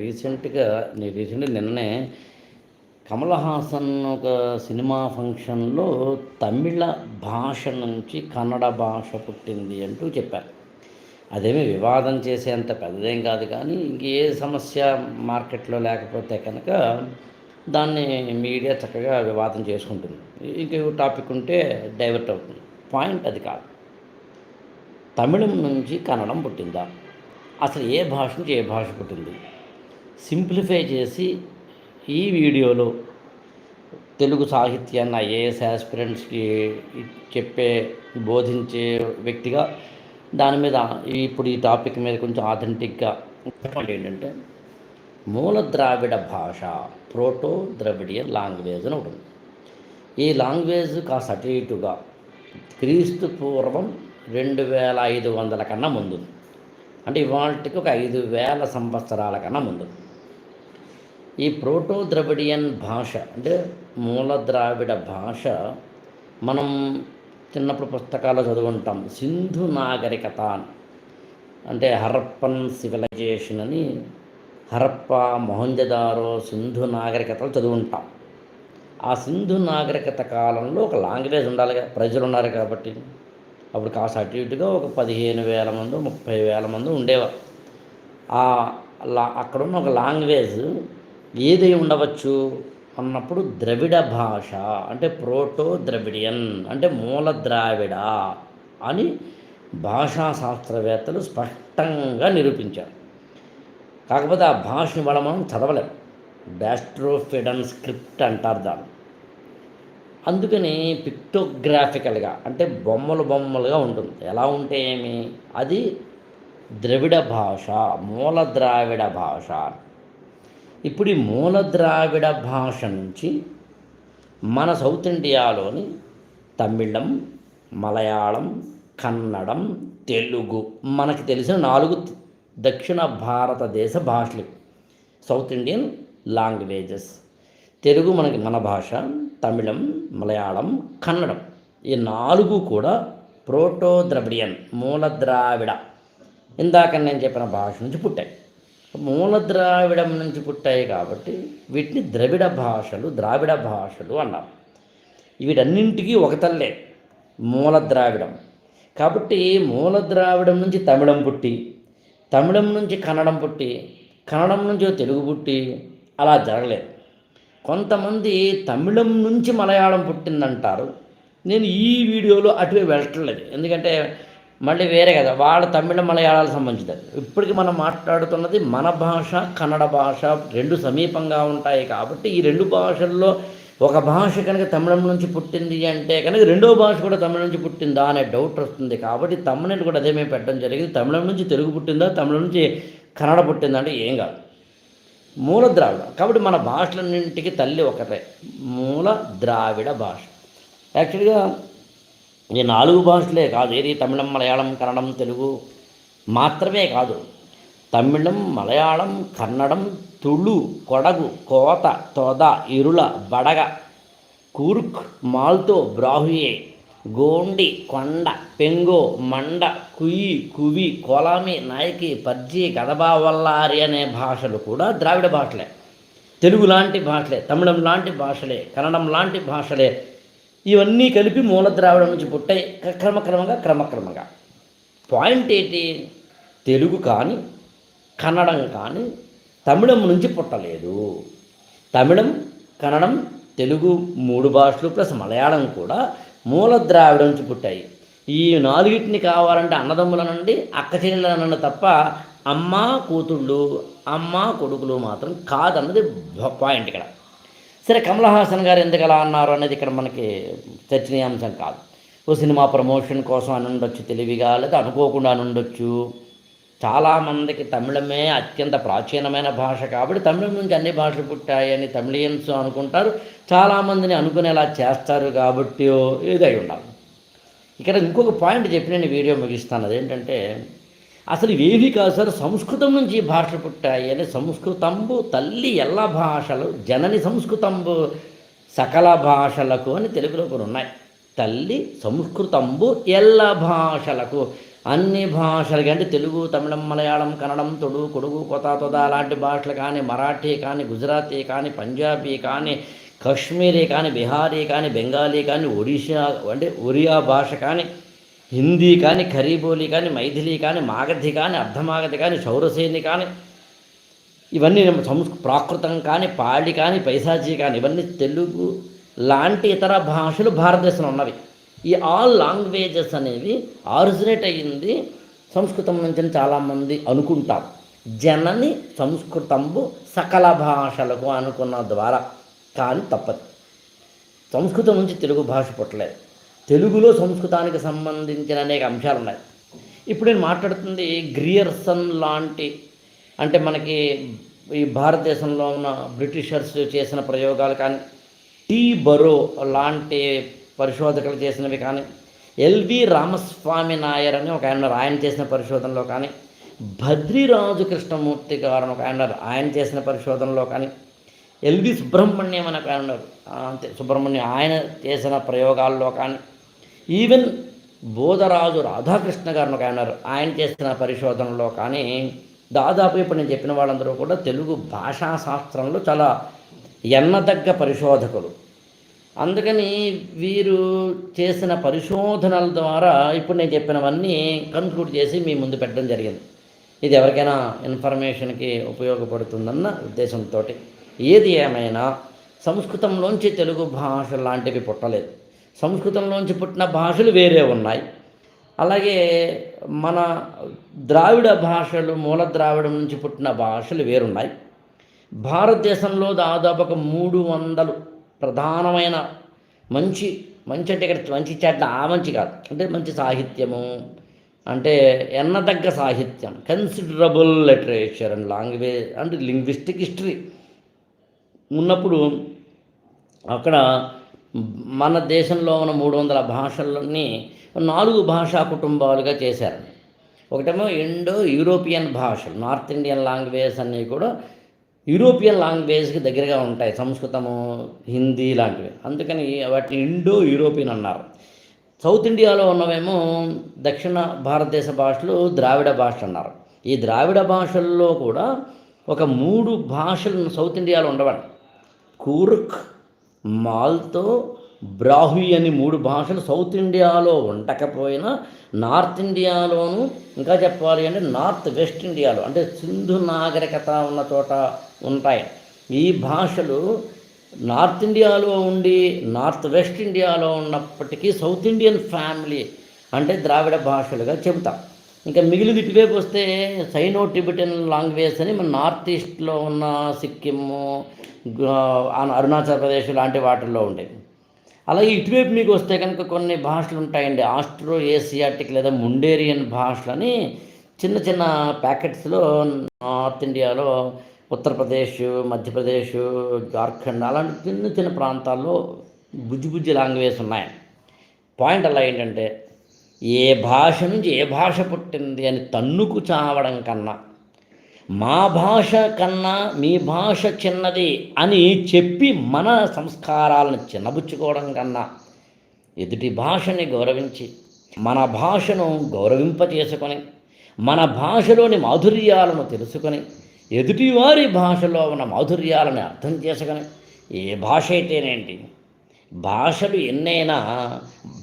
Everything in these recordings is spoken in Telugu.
రీసెంట్గా నేను రీసెంట్గా నిన్ననే కమల్ హాసన్ ఒక సినిమా ఫంక్షన్లో తమిళ భాష నుంచి కన్నడ భాష పుట్టింది అంటూ చెప్పారు. అదేమి వివాదం చేసేంత పెద్దదేం కాదు కానీ ఇంకే సమస్య మార్కెట్లో లేకపోతే కనుక దాన్ని మీడియా చక్కగా వివాదం చేసుకుంటుంది. ఇంకే టాపిక్ ఉంటే డైవర్ట్ అవుతుంది. పాయింట్ అది కాదు. తమిళం నుంచి కన్నడం పుట్టిందా? అసలు ఏ భాష నుంచి ఏ భాష పుట్టింది? సింప్లిఫై చేసి ఈ వీడియోలో తెలుగు సాహిత్యాన్ని ఐఏఎస్ ఆస్పిరెంట్స్కి చెప్పే బోధించే వ్యక్తిగా దాని మీద ఇప్పుడు ఈ టాపిక్ మీద కొంచెం ఆథెంటిక్గా ఏంటంటే మూల ద్రావిడ భాష ప్రోటో ద్రవిడియన్ లాంగ్వేజ్ అని ఒకటి ఈ లాంగ్వేజ్ కాస్త అటు ఇటుగా క్రీస్తు పూర్వం రెండు వేల ఐదు వందల కన్నా ముందు అంటే ఇవాళకి ఒక ఐదు వేల సంవత్సరాల కన్నా ముందు ఈ ప్రోటో ద్రవిడియన్ భాష అంటే మూల ద్రావిడ భాష మనం చిన్నప్పుడు పుస్తకాల్లో చదువుకుంటాం. సింధు నాగరికత అంటే హరప్పన్ సివిలైజేషన్ అని హరప్ప మొహంజదారో సింధు నాగరికతలు చదువుంటాం ఆ సింధు నాగరికత కాలంలో ఒక లాంగ్వేజ్ ఉండాలిగా ప్రజలు ఉన్నారు కాబట్టి. అప్పుడు కాస్త అటు ఇటుగా ఒక పదిహేను వేల మంది ముప్పై వేల మంది ఉండేవారు. ఆ లా అక్కడున్న ఒక లాంగ్వేజ్ ఏదై ఉండవచ్చు? అన్నప్పుడు ద్రవిడ భాష అంటే ప్రోటో ద్రవిడియన్ అంటే మూల ద్రావిడ అని భాషా శాస్త్రవేత్తలు స్పష్టంగా నిరూపించారు. కాకపోతే ఆ భాషని వాళ్ళ మనం చదవలేం. బ్యాస్ట్రోఫిడన్ స్క్రిప్ట్ అంటారు దాన్ని. అందుకని పిక్టోగ్రాఫికల్గా అంటే బొమ్మలు బొమ్మలుగా ఉంటుంది. ఎలా ఉంటే ఏమి? అది ద్రవిడ భాష మూల ద్రావిడ భాష ఇప్పుడు ఈ మూల ద్రావిడ భాష నుంచి మన సౌత్ ఇండియాలోని తమిళం మలయాళం కన్నడం తెలుగు మనకి తెలిసిన నాలుగు దక్షిణ భారతదేశ భాషలు. South Indian languages. తెలుగు మనకి మన భాష తమిళం మలయాళం కన్నడం. ఈ నాలుగు కూడా ప్రోటో ద్రవిడియన్ మూల ద్రావిడ ఇందాక నేను చెప్పిన భాష నుంచి పుట్టాయి. మూల ద్రావిడం నుంచి పుట్టాయి కాబట్టి వీటిని ద్రవిడ భాషలు ద్రావిడ భాషలు అన్నారు. వీటన్నింటికీ ఒక తల్లే మూల ద్రావిడం కాబట్టి మూల ద్రావిడం నుంచి తమిళం పుట్టి తమిళం నుంచి కన్నడం పుట్టి కన్నడం నుంచి తెలుగు పుట్టి అలా జరగలేదు. కొంతమంది తమిళం నుంచి మలయాళం పుట్టిందంటారు. నేను ఈ వీడియోలో అటువే వెళ్ళట్లేదు. ఎందుకంటే మళ్ళీ వేరే కదా వాళ్ళ తమిళ మలయాళాలకు సంబంధించినది. ఇప్పటికి మనం మాట్లాడుతున్నది మన భాష కన్నడ భాష రెండు సమీపంగా ఉంటాయి కాబట్టి ఈ రెండు భాషల్లో ఒక భాష కనుక తమిళం నుంచి పుట్టింది అంటే కనుక రెండో భాష కూడా తమిళం నుంచి పుట్టిందా అనే డౌట్ వస్తుంది. కాబట్టి తమిళని కూడా అదే మేము పెట్టడం జరిగింది. తమిళం నుంచి తెలుగు పుట్టిందా తమిళం నుంచి కన్నడ పుట్టిందా అంటే ఏం కాదు. మూల ద్రావిడ. కాబట్టి మన భాషలన్నింటికి తల్లి ఒకటే. మూల ద్రావిడ భాష. యాక్చువల్గా ఈ నాలుగు భాషలే కాదు. ఏది తమిళం మలయాళం కన్నడం తెలుగు మాత్రమే కాదు. తమిళం మలయాళం కన్నడం తుళు కొడగు కోత తొద ఇరుల బడగ కూర్క్ మాల్తో బ్రాహుయే గోండి కొండ పెంగో మండ కుయి కువి కొలామి నాయకి గదబా గదబావల్లారి అనే భాషలు కూడా ద్రావిడ భాషలే. తెలుగు లాంటి భాషలే తమిళం లాంటి భాషలే కన్నడం లాంటి భాషలే ఇవన్నీ కలిపి మూల ద్రావిడం నుంచి పుట్టాయి. క్రమక్రమంగా క్రమక్రమంగా. పాయింట్ ఏంటి? తెలుగు కానీ కన్నడం కానీ తమిళం నుంచి పుట్టలేదు. తమిళం కన్నడం తెలుగు మూడు భాషలు ప్లస్ మలయాళం కూడా మూల ద్రావిడం నుంచి పుట్టాయి. ఈ నాలుగిటిని కావాలంటే అన్నదమ్ముల నుండి అక్క చెల్లెల తప్ప అమ్మ కూతుళ్ళు అమ్మ కొడుకులు మాత్రం కాదన్నది పాయింట్ ఇక్కడ. సరే కమలహాసన్ గారు ఎందుకు అలా అన్నారు అనేది ఇక్కడ మనకి చర్చనీయాంశం కాదు. ఓ సినిమా ప్రమోషన్ కోసం అని ఉండొచ్చు తెలివిగా లేదా అనుకోకుండా అని ఉండొచ్చు చాలామందికి తమిళమే అత్యంత ప్రాచీనమైన భాష కాబట్టి తమిళం నుంచి అన్ని భాషలు పుట్టాయని తమిళియన్స్ అనుకుంటారు. చాలామందిని అనుకునేలా చేస్తారు కాబట్టి ఏదై ఉండాలి. ఇక్కడ ఇంకొక పాయింట్ చెప్పి నేను వీడియో ముగిస్తాను. అదేంటంటే అసలు ఇవేవి కాదు సార్ సంస్కృతం నుంచి భాష పుట్టాయి అని సంస్కృతంబు తల్లి ఎల్ల భాషలు జనని సంస్కృతంబు సకల భాషలకు అని తెలుగులో కూడా ఉన్నాయి. తల్లి సంస్కృతంబు ఎల్ల భాషలకు అన్ని భాషలకి అంటే తెలుగు తమిళం మలయాళం కన్నడం తొడు కొడుగు కొత తొద అలాంటి భాషలు కానీ మరాఠీ కానీ గుజరాతీ కానీ పంజాబీ కానీ కాశ్మీరీ కానీ బిహారీ కానీ బెంగాలీ కానీ ఒడిషా అంటే ఒరియా భాష కానీ హిందీ కానీ ఖరీబోలి కానీ మైథిలి కానీ మాగధి కానీ అర్ధమాగధి కానీ చౌరసేని కానీ ఇవన్నీ సంస్కృ ప్రాకృతం కానీ పాళి కానీ పైశాచీ కానీ ఇవన్నీ తెలుగు లాంటి ఇతర భాషలు భారతదేశంలో ఉన్నవి. ఈ ఆల్ లాంగ్వేజెస్ అనేవి ఆరిజినేట్ అయ్యింది సంస్కృతం నుంచి చాలామంది అనుకుంటారు. జనని సంస్కృతంబు సకల భాషలకు అనుకున్న ద్వారా కానీ తప్పదు. సంస్కృతం నుంచి తెలుగు భాష పుట్టలేదు. తెలుగులో సంస్కృతానికి సంబంధించిన అనేక అంశాలు ఉన్నాయి ఇప్పుడు నేను మాట్లాడుతుంది గ్రియర్సన్ లాంటి అంటే మనకి ఈ భారతదేశంలో ఉన్న బ్రిటిషర్స్ చేసిన ప్రయోగాలు కానీ టీ బరో లాంటి పరిశోధకులు చేసినవి కానీ ఎల్వి రామస్వామి నాయర్ అని ఒక ఆయన ఆయన చేసిన పరిశోధనలో కానీ భద్రిరాజు కృష్ణమూర్తి గారు ఒక ఆయన ఆయన చేసిన పరిశోధనలో కానీ ఎల్వి సుబ్రహ్మణ్యం అని ఒక ఆయన అంతే. సుబ్రహ్మణ్యం ఆయన చేసిన ప్రయోగాల్లో కానీ ఈవెన్ బోధరాజు రాధాకృష్ణ గారిని ఒక ఆయన ఆయన చేసిన పరిశోధనలో కానీ దాదాపు ఇప్పుడు నేను చెప్పిన వాళ్ళందరూ కూడా తెలుగు భాషా శాస్త్రంలో చాలా ఎన్నదగ్గ పరిశోధకులు. అందుకని వీరు చేసిన పరిశోధనల ద్వారా ఇప్పుడు నేను చెప్పినవన్నీ కన్క్లూడ్ చేసి మీ ముందు పెట్టడం జరిగింది. ఇది ఎవరికైనా ఇన్ఫర్మేషన్కి ఉపయోగపడుతుందన్న ఉద్దేశంతో ఏది ఏమైనా సంస్కృతంలోంచి తెలుగు భాష లాంటివి పుట్టలేదు. సంస్కృతంలోంచి పుట్టిన భాషలు వేరే ఉన్నాయి. అలాగే మన ద్రావిడ భాషలు మూల ద్రావిడం నుంచి పుట్టిన భాషలు వేరున్నాయి. భారతదేశంలో దాదాపు ఒక మూడు వందలు ప్రధానమైన మంచి మంచి అంటే ఇక్కడ మంచి చెడ్డ ఆ మంచి కాదు. అంటే మంచి సాహిత్యము అంటే ఎన్నదగ్గ సాహిత్యం. Considerable literature and language and linguistic history ఉన్నప్పుడు అక్కడ మన దేశంలో ఉన్న మూడు వందల భాషలని నాలుగు భాషా కుటుంబాలుగా చేశారు. ఒకటేమో ఇండో యూరోపియన్ భాషలు నార్త్ ఇండియన్ లాంగ్వేజ్ అన్నీ కూడా యూరోపియన్ లాంగ్వేజ్కి దగ్గరగా ఉంటాయి సంస్కృతము హిందీ లాంటివి అందుకని వాటిని ఇండో యూరోపియన్ అన్నారు. సౌత్ ఇండియాలో ఉన్నవేమో దక్షిణ భారతదేశ భాషలు ద్రావిడ భాష అన్నారు. ఈ ద్రావిడ భాషల్లో కూడా ఒక మూడు భాషలు సౌత్ ఇండియాలో ఉండవండి. కూర్క్ మాల్తో బ్రాహ్వి అని మూడు భాషలు సౌత్ ఇండియాలో ఉండకపోయినా నార్త్ ఇండియాలోను ఇంకా చెప్పాలి అంటే నార్త్ వెస్ట్ ఇండియాలో అంటే సింధు నాగరికత ఉన్న చోట ఉంటాయి. ఈ భాషలు నార్త్ ఇండియాలో ఉండి నార్త్ వెస్ట్ ఇండియాలో ఉన్నప్పటికీ సౌత్ ఇండియన్ ఫ్యామిలీ అంటే ద్రావిడ భాషలుగా చెబుతాం. ఇంకా మిగిలిది ఇటువైపు వస్తే సైనో టిబెటన్ లాంగ్వేజ్ అని మన నార్త్ ఈస్ట్లో ఉన్న సిక్కిము అరుణాచల్ ప్రదేశ్ లాంటి వాటిల్లో ఉండేవి అలాగే ఇటువైపు మీకు వస్తే కనుక కొన్ని భాషలు ఉంటాయండి. ఆస్ట్రో ఏసియాటిక్ లేదా ముండేరియన్ భాషలని చిన్న చిన్న ప్యాకెట్స్లో నార్త్ ఇండియాలో ఉత్తరప్రదేశ్ మధ్యప్రదేశ్ జార్ఖండ్ అలాంటి చిన్న చిన్న ప్రాంతాల్లో బుజ్జి బుజ్జి లాంగ్వేజ్ ఉన్నాయి. పాయింట్ అలా ఏంటంటే ఏ భాష నుంచి ఏ భాష పుట్టింది అని తన్నుకు చావడం కన్నా మా భాష కన్నా మీ భాష చిన్నది అని చెప్పి మన సంస్కారాలను చిన్నబుచ్చుకోవడం కన్నా ఎదుటి భాషని గౌరవించి మన భాషను గౌరవింప చేసుకొని మన భాషలోని మాధుర్యాలను తెలుసుకొని ఎదుటివారి భాషలో ఉన్న మాధుర్యాలను అర్థం చేసుకొని ఏ భాష అయితేనేంటి? భాషలు ఎన్నైనా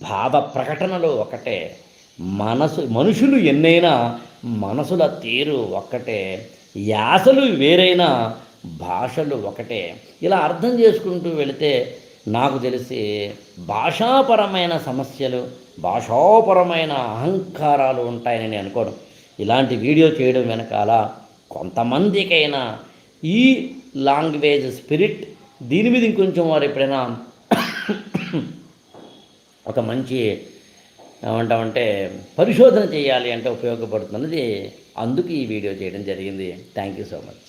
భావ ప్రకటనలు ఒకటే మనసు మనుషులు ఎన్నైనా మనసుల తీరు ఒక్కటే యాసలు వేరైనా భాషలు ఒకటే. ఇలా అర్థం చేసుకుంటూ వెళితే నాకు తెలిసి భాషాపరమైన సమస్యలు భాషాపరమైన అహంకారాలు ఉంటాయని నేను అనుకోను. ఇలాంటి వీడియో చేయడం వెనకాల కొంతమందికైనా ఈ లాంగ్వేజ్ స్పిరిట్ దీని మీద ఇంకొంచెం వారు ఎప్పుడైనా ఒక మంచి ఏమంటామంటే పరిశోధన చేయాలి అంటే ఉపయోగపడుతున్నది. అందుకు ఈ వీడియో చేయడం జరిగింది. Thank you so much